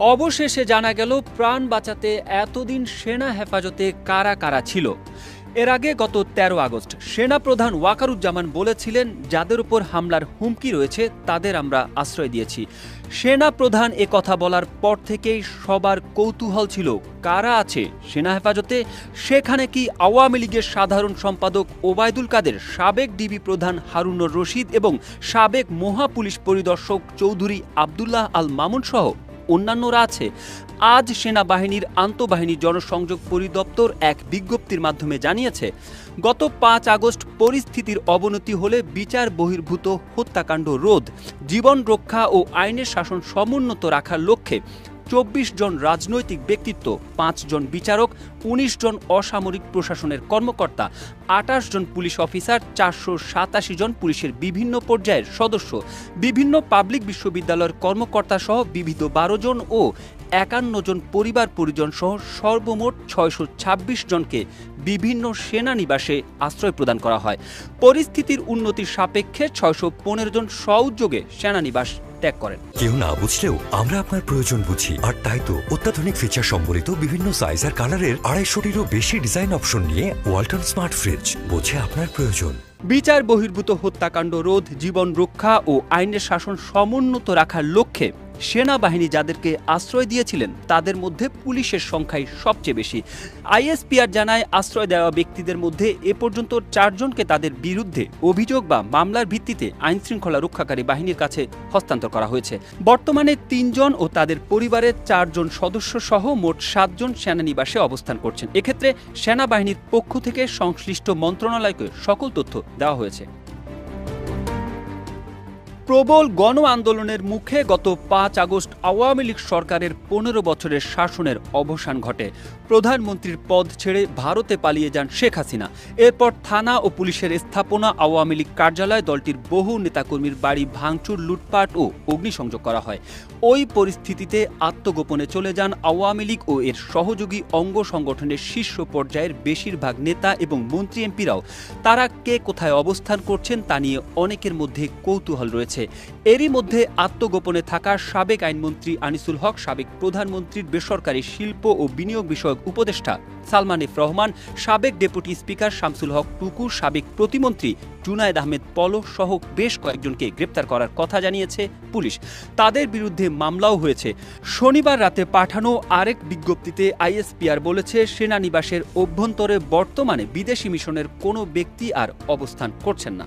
অবশেষে জানা গেল, প্রাণ বাঁচাতে এতদিন সেনা হেফাজতে কারা কারা ছিল। এর আগে গত ১৩ আগস্ট সেনা প্রধান ওয়াকারুজ্জামান বলেছিলেন, যাদের উপর হামলার হুমকি রয়েছে, তাদের আমরা আশ্রয় দিয়েছি। সেনা প্রধান এ কথা বলার পর থেকেই সবার কৌতূহল ছিল, কারা আছে সেনা হেফাজতে? সেখানে কি আওয়ামী লীগের সাধারণ সম্পাদক ওবায়দুল কাদের, সাবেক ডিবি প্রধান হারুনুর রশিদ এবং সাবেক মহা পুলিশ পরিদর্শক চৌধুরী আবদুল্লাহ আল মামুন সহ অন্যান্যরা আছে। আজ সেনাবাহিনীর আন্তঃবাহিনী জনসংযোগ পরিদপ্তর এক বিজ্ঞপ্তির মাধ্যমে জানিয়েছে, গত পাঁচ আগস্ট পরিস্থিতির অবনতি হলে বিচার বহির্ভূত হত্যাকাণ্ড রোধ, জীবন রক্ষা ও আইনের শাসন সমুন্নত রাখার লক্ষ্যে চব্বিশ জন রাজনৈতিক ব্যক্তিত্ব, পাঁচ জন বিচারক ১৯ জন অসামরিক প্রশাসনের কর্মকর্তা আটাশ জন পুলিশ অফিসার, চারশো সাতাশি জন পুলিশের বিভিন্ন পর্যায়ের সদস্য। বিভিন্ন পাবলিক বিশ্ববিদ্যালয়ের কর্মকর্তা সহ বিবিধ বারো জন ও একান্ন জন পরিবার পরিজন সহ সর্বমোট ছয়শো ছাব্বিশ জনকে বিভিন্ন সেনানিবাসে আশ্রয় প্রদান করা হয়। পরিস্থিতির উন্নতির সাপেক্ষে ছয়শো পনেরো জন স্বউদ্যোগে সেনানিবাস ত্যাগ করেন। কেউ না বুঝলেও আমরা আপনার প্রয়োজন বুঝি। আর তাই তো অত্যাধুনিক ফিচার সম্বলিত বিভিন্ন সাইজ আর কালারের আড়াইশোটিরও বেশি ডিজাইন অপশন নিয়ে ওয়ালটন স্মার্ট ফ্রিজ বোঝে আপনার প্রয়োজন। বিচার বহির্ভূত হত্যাকাণ্ড রোধ জীবন রক্ষা ও আইনের শাসন সমুন্নত রাখার লক্ষ্যে সেনাবাহিনী যাদেরকে আশ্রয় দিয়েছিলেন, তাদের মধ্যে পুলিশের সংখ্যাই সবচেয়ে বেশি। আইএসপিআর জানায়, আশ্রয় দেওয়া ব্যক্তিদের মধ্যে এ পর্যন্ত চারজনকে তাদের বিরুদ্ধে অভিযোগ বা মামলার ভিত্তিতে আইন শৃঙ্খলা রক্ষাকারী বাহিনীর কাছে হস্তান্তর করা হয়েছে। বর্তমানে তিনজন ও তাদের পরিবারের চারজন সদস্য সহ মোট সাতজন সেনানিবাসে অবস্থান করছেন। এক্ষেত্রে সেনাবাহিনীর পক্ষ থেকে সংশ্লিষ্ট মন্ত্রণালয়কে সকল তথ্য দেওয়া হয়েছে। প্রবল গণ আন্দোলনের মুখে গত পাঁচ আগস্ট আওয়ামী লীগ সরকারের পনেরো বছরের শাসনের অবসান ঘটে। প্রধানমন্ত্রীর পদ ছেড়ে ভারতে পালিয়ে যান শেখ হাসিনা। এরপর থানা ও পুলিশের স্থাপনা, আওয়ামী লীগ কার্যালয়, দলটির বহু নেতাকর্মীর বাড়ি ভাঙচুর, লুটপাট ও অগ্নিসংযোগ করা হয়। ওই পরিস্থিতিতে আত্মগোপনে চলে যান আওয়ামী লীগ ও এর সহযোগী অঙ্গ সংগঠনের শীর্ষ পর্যায়ের বেশিরভাগ নেতা এবং মন্ত্রী এমপিরাও। তারা কে কোথায় অবস্থান করছেন তা নিয়ে অনেকের মধ্যে কৌতূহল রয়েছে। এরই মধ্যে আত্মগোপনে থাকা সাবেক আইনমন্ত্রী আনিসুল হক, সাবেক প্রধানমন্ত্রীর বেসরকারি শিল্প ও বিনিয়োগ বিষয়ক উপদেষ্টা সালমান এফ রহমান, সাবেক ডেপুটি স্পিকার শামসুল হক টুকু, সাবেক প্রতিমন্ত্রী জুনায়দ আহমেদ পলক সহ বেশ কয়েকজনকে গ্রেপ্তার করার কথা জানিয়েছে পুলিশ। তাদের বিরুদ্ধে মামলাও হয়েছে। শনিবার রাতে পাঠানো আরেক বিজ্ঞপ্তিতে আইএসপিআর বলেছে, সেনানিবাসের অভ্যন্তরে বর্তমানে বিদেশি মিশনের কোনো ব্যক্তি আর অবস্থান করছেন না।